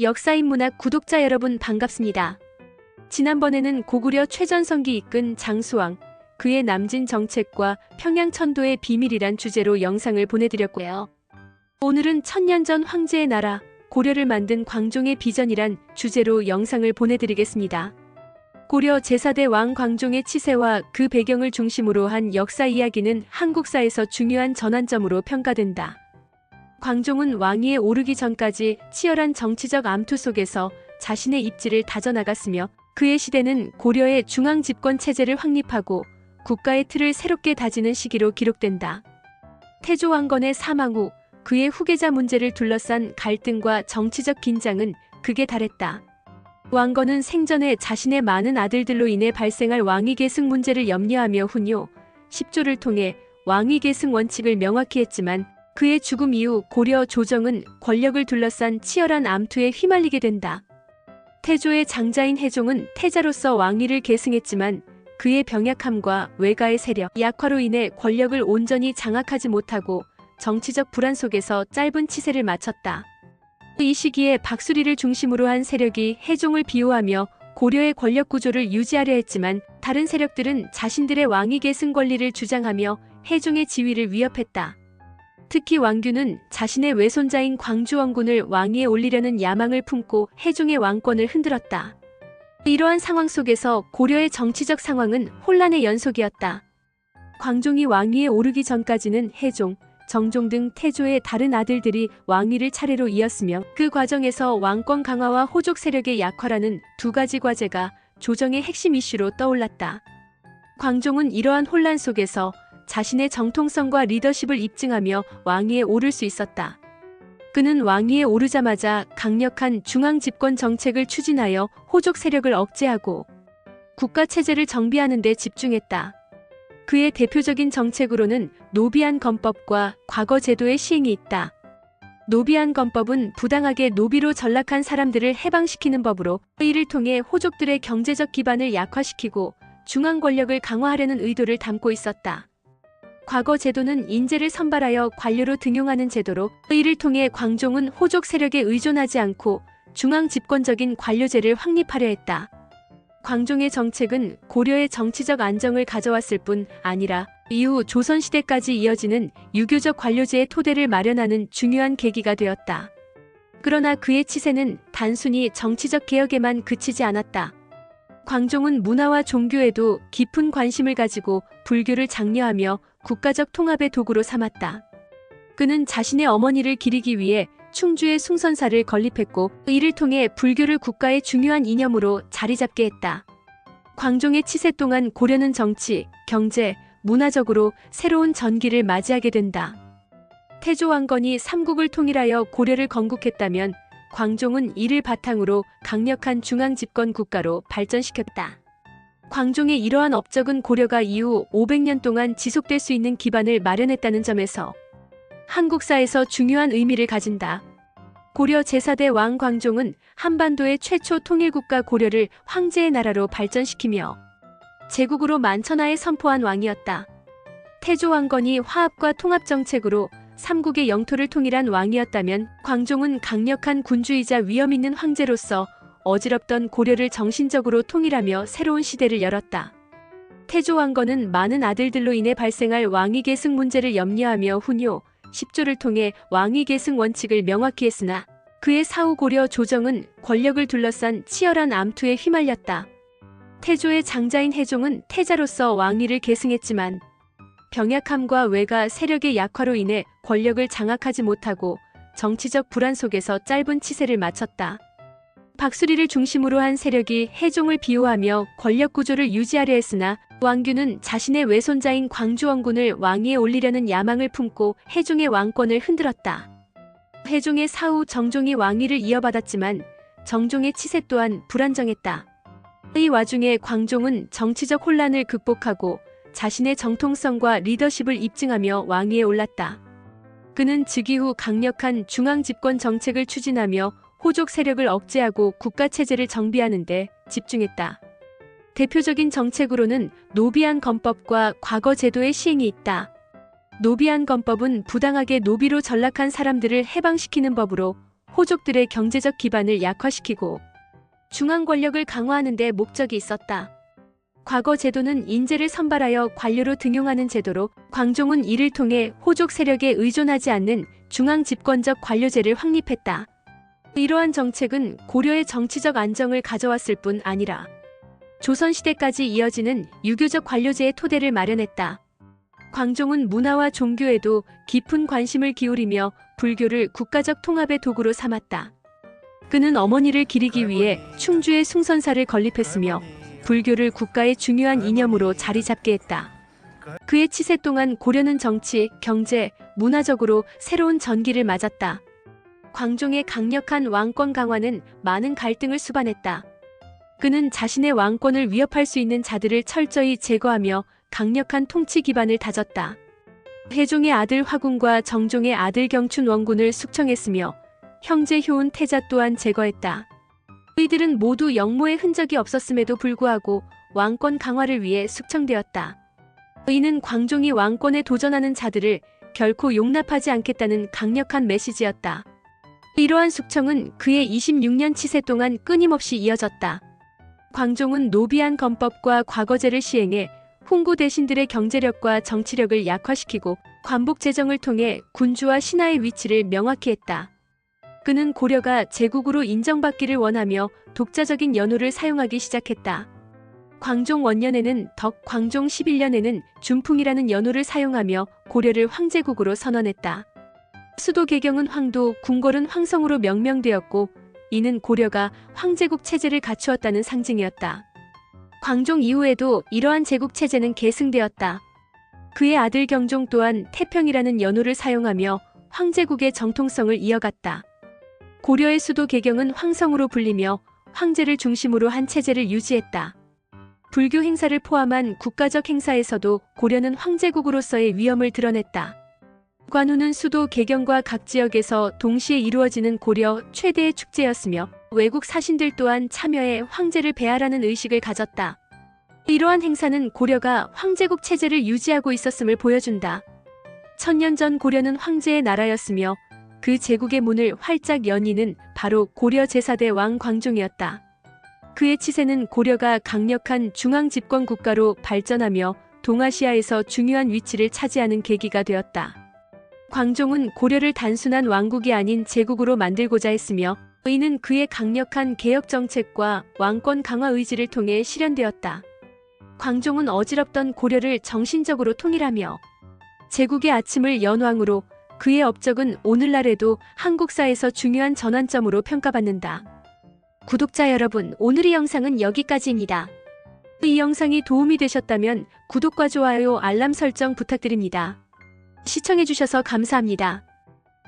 역사인 문학 구독자 여러분 반갑습니다. 지난번에는 고구려 최전성기 이끈 장수왕, 그의 남진 정책과 평양 천도의 비밀이란 주제로 영상을 보내드렸고요. 오늘은 천년 전 황제의 나라, 고려를 만든 광종의 비전이란 주제로 영상을 보내드리겠습니다. 고려 제4대 왕 광종의 치세와 그 배경을 중심으로 한 역사 이야기는 한국사에서 중요한 전환점으로 평가된다. 광종은 왕위에 오르기 전까지 치열한 정치적 암투 속에서 자신의 입지를 다져나갔으며 그의 시대는 고려의 중앙 집권 체제를 확립하고 국가의 틀을 새롭게 다지는 시기로 기록된다. 태조 왕건의 사망 후 그의 후계자 문제를 둘러싼 갈등과 정치적 긴장은 극에 달했다. 왕건은 생전에 자신의 많은 아들들로 인해 발생할 왕위 계승 문제를 염려하며 훈요 10조를 통해 왕위 계승 원칙을 명확히 했지만 그의 죽음 이후 고려 조정은 권력을 둘러싼 치열한 암투에 휘말리게 된다. 태조의 장자인 해종은 태자로서 왕위를 계승했지만 그의 병약함과 외가의 세력, 약화로 인해 권력을 온전히 장악하지 못하고 정치적 불안 속에서 짧은 치세를 마쳤다. 이 시기에 박수리를 중심으로 한 세력이 해종을 비호하며 고려의 권력 구조를 유지하려 했지만 다른 세력들은 자신들의 왕위 계승 권리를 주장하며 해종의 지위를 위협했다. 특히 왕규는 자신의 외손자인 광주원군을 왕위에 올리려는 야망을 품고 해종의 왕권을 흔들었다. 이러한 상황 속에서 고려의 정치적 상황은 혼란의 연속이었다. 광종이 왕위에 오르기 전까지는 해종, 정종 등 태조의 다른 아들들이 왕위를 차례로 이었으며 그 과정에서 왕권 강화와 호족 세력의 약화라는 두 가지 과제가 조정의 핵심 이슈로 떠올랐다. 광종은 이러한 혼란 속에서 자신의 정통성과 리더십을 입증하며 왕위에 오를 수 있었다. 그는 왕위에 오르자마자 강력한 중앙 집권 정책을 추진하여 호족 세력을 억제하고 국가 체제를 정비하는 데 집중했다. 그의 대표적인 정책으로는 노비안 건법과 과거 제도의 시행이 있다. 노비안 건법은 부당하게 노비로 전락한 사람들을 해방시키는 법으로 이를 통해 호족들의 경제적 기반을 약화시키고 중앙 권력을 강화하려는 의도를 담고 있었다. 과거 제도는 인재를 선발하여 관료로 등용하는 제도로 이를 통해 광종은 호족 세력에 의존하지 않고 중앙 집권적인 관료제를 확립하려 했다. 광종의 정책은 고려의 정치적 안정을 가져왔을 뿐 아니라 이후 조선시대까지 이어지는 유교적 관료제의 토대를 마련하는 중요한 계기가 되었다. 그러나 그의 치세는 단순히 정치적 개혁에만 그치지 않았다. 광종은 문화와 종교에도 깊은 관심을 가지고 불교를 장려하며 국가적 통합의 도구로 삼았다. 그는 자신의 어머니를 기리기 위해 충주의 숭선사를 건립했고 이를 통해 불교를 국가의 중요한 이념으로 자리 잡게 했다. 광종의 치세 동안 고려는 정치, 경제, 문화적으로 새로운 전기를 맞이하게 된다. 태조 왕건이 삼국을 통일하여 고려를 건국했다면 광종은 이를 바탕으로 강력한 중앙 집권 국가로 발전시켰다. 광종의 이러한 업적은 고려가 이후 500년 동안 지속될 수 있는 기반을 마련했다는 점에서 한국사에서 중요한 의미를 가진다. 고려 제4대 왕 광종은 한반도의 최초 통일국가 고려를 황제의 나라로 발전시키며 제국으로 만천하에 선포한 왕이었다. 태조 왕건이 화합과 통합 정책으로 삼국의 영토를 통일한 왕이었다면 광종은 강력한 군주이자 위험 있는 황제로서 어지럽던 고려를 정신적으로 통일하며 새로운 시대를 열었다. 태조 왕건은 많은 아들들로 인해 발생할 왕위 계승 문제를 염려하며 훈요 10조를 통해 왕위 계승 원칙을 명확히 했으나 그의 사후 고려 조정은 권력을 둘러싼 치열한 암투에 휘말렸다. 태조의 장자인 해종은 태자로서 왕위를 계승했지만 병약함과 외가 세력의 약화로 인해 권력을 장악하지 못하고 정치적 불안 속에서 짧은 치세를 마쳤다. 박수리를 중심으로 한 세력이 해종을 비호하며 권력 구조를 유지하려 했으나 왕규는 자신의 외손자인 광주원군을 왕위에 올리려는 야망을 품고 해종의 왕권을 흔들었다. 해종의 사후 정종이 왕위를 이어받았지만 정종의 치세 또한 불안정했다. 이 와중에 광종은 정치적 혼란을 극복하고 자신의 정통성과 리더십을 입증하며 왕위에 올랐다. 그는 즉위 후 강력한 중앙 집권 정책을 추진하며 호족 세력을 억제하고 국가 체제를 정비하는 데 집중했다. 대표적인 정책으로는 노비안 건법과 과거 제도의 시행이 있다. 노비안 건법은 부당하게 노비로 전락한 사람들을 해방시키는 법으로 호족들의 경제적 기반을 약화시키고 중앙 권력을 강화하는 데 목적이 있었다. 과거 제도는 인재를 선발하여 관료로 등용하는 제도로 광종은 이를 통해 호족 세력에 의존하지 않는 중앙 집권적 관료제를 확립했다. 이러한 정책은 고려의 정치적 안정을 가져왔을 뿐 아니라 조선시대까지 이어지는 유교적 관료제의 토대를 마련했다. 광종은 문화와 종교에도 깊은 관심을 기울이며 불교를 국가적 통합의 도구로 삼았다. 그는 어머니를 기리기 위해 충주에 숭선사를 건립했으며 불교를 국가의 중요한 이념으로 자리 잡게 했다. 그의 치세 동안 고려는 정치, 경제, 문화적으로 새로운 전기를 맞았다. 광종의 강력한 왕권 강화는 많은 갈등을 수반했다. 그는 자신의 왕권을 위협할 수 있는 자들을 철저히 제거하며 강력한 통치 기반을 다졌다. 해종의 아들 화군과 정종의 아들 경춘 원군을 숙청했으며 형제 효은 태자 또한 제거했다. 이들은 모두 영모의 흔적이 없었음에도 불구하고 왕권 강화를 위해 숙청되었다. 이는 광종이 왕권에 도전하는 자들을 결코 용납하지 않겠다는 강력한 메시지였다. 이러한 숙청은 그의 26년 치세 동안 끊임없이 이어졌다. 광종은 노비한 건법과 과거제를 시행해 홍구 대신들의 경제력과 정치력을 약화시키고 관복 재정을 통해 군주와 신하의 위치를 명확히 했다. 그는 고려가 제국으로 인정받기를 원하며 독자적인 연호를 사용하기 시작했다. 광종 원년에는 덕 광종 11년에는 준풍이라는 연호를 사용하며 고려를 황제국으로 선언했다. 수도 개경은 황도, 궁궐은 황성으로 명명되었고 이는 고려가 황제국 체제를 갖추었다는 상징이었다. 광종 이후에도 이러한 제국 체제는 계승되었다. 그의 아들 경종 또한 태평이라는 연호를 사용하며 황제국의 정통성을 이어갔다. 고려의 수도 개경은 황성으로 불리며 황제를 중심으로 한 체제를 유지했다. 불교 행사를 포함한 국가적 행사에서도 고려는 황제국으로서의 위엄을 드러냈다. 관우는 수도 개경과 각 지역에서 동시에 이루어지는 고려 최대의 축제였으며 외국 사신들 또한 참여해 황제를 배하라는 의식을 가졌다. 이러한 행사는 고려가 황제국 체제를 유지하고 있었음을 보여준다. 천년 전 고려는 황제의 나라였으며 그 제국의 문을 활짝 여니는 바로 고려 제4대 왕 광종이었다. 그의 치세는 고려가 강력한 중앙 집권 국가로 발전하며 동아시아에서 중요한 위치를 차지하는 계기가 되었다. 광종은 고려를 단순한 왕국이 아닌 제국으로 만들고자 했으며 이는 그의 강력한 개혁 정책과 왕권 강화 의지를 통해 실현되었다. 광종은 어지럽던 고려를 정신적으로 통일하며 제국의 아침을 연왕으로 그의 업적은 오늘날에도 한국사에서 중요한 전환점으로 평가받는다. 구독자 여러분, 오늘의 영상은 여기까지입니다. 이 영상이 도움이 되셨다면 구독과 좋아요, 알람 설정 부탁드립니다. 시청해주셔서 감사합니다.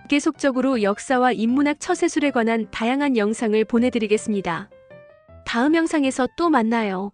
계속적으로 역사와 인문학 처세술에 관한 다양한 영상을 보내드리겠습니다. 다음 영상에서 또 만나요.